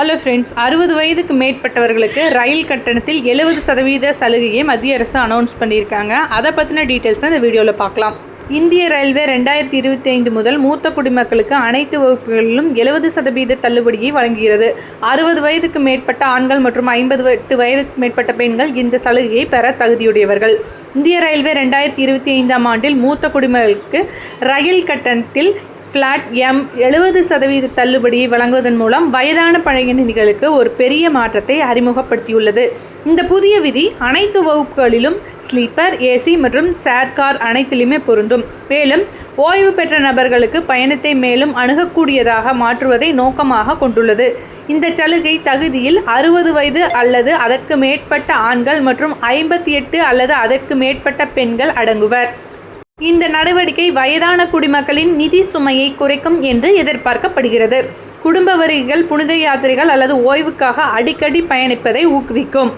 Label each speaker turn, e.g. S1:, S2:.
S1: Hello friends அறுபது வயதுக்கு மேற்பட்டவர்களுக்கு ரயில் கட்டணத்தில் எழுபது சதவீத சலுகையை மத்திய அரசு அனௌன்ஸ் பண்ணியிருக்காங்க. அதை பற்றின டீட்டெயில்ஸ் இந்த வீடியோவில் பார்க்கலாம். இந்திய ரயில்வே ரெண்டாயிரத்தி இருபத்தி ஐந்து முதல் மூத்த குடிமக்களுக்கு அனைத்து வகுப்புகளிலும் எழுபது சதவீத தள்ளுபடியை வழங்குகிறது. அறுபது வயதுக்கு மேற்பட்ட ஆண்கள் மற்றும் ஐம்பது எட்டு வயதுக்கு மேற்பட்ட பெண்கள் இந்த சலுகையை பெற தகுதியுடையவர்கள். இந்திய ரயில்வே ரெண்டாயிரத்தி இருபத்தி ஐந்தாம் ஆண்டில் மூத்த குடிமக்களுக்கு ரயில் கட்டணத்தில் ஃப்ளாட் எம் எழுபது சதவீத தள்ளுபடியை வழங்குவதன் மூலம் வயதான பயணிகளுக்கு ஒரு பெரிய மாற்றத்தை அறிமுகப்படுத்தியுள்ளது. இந்த புதிய விதி அனைத்து வகுப்புகளிலும் ஸ்லீப்பர் ஏசி மற்றும் சேர் கார் அனைத்திலுமே பொருந்தும். மேலும் ஓய்வு பெற்ற நபர்களுக்கு பயணத்தை மேலும் அணுகக்கூடியதாக மாற்றுவதை நோக்கமாக கொண்டுள்ளது. இந்த சலுகை தகுதியில் அறுபது வயது அல்லது அதற்கு மேற்பட்ட ஆண்கள் மற்றும் ஐம்பத்தி எட்டு அல்லது அதற்கு மேற்பட்ட பெண்கள் அடங்குவர். இந்த நடவடிக்கை வயதான குடிமக்களின் நிதி சுமையை குறைக்கும் என்று எதிர்பார்க்கப்படுகிறது. குடும்ப வரிகள் புனித யாத்திரைகள் அல்லது ஓய்வுக்காக அடிக்கடி பயணிப்பதை ஊக்குவிக்கும்.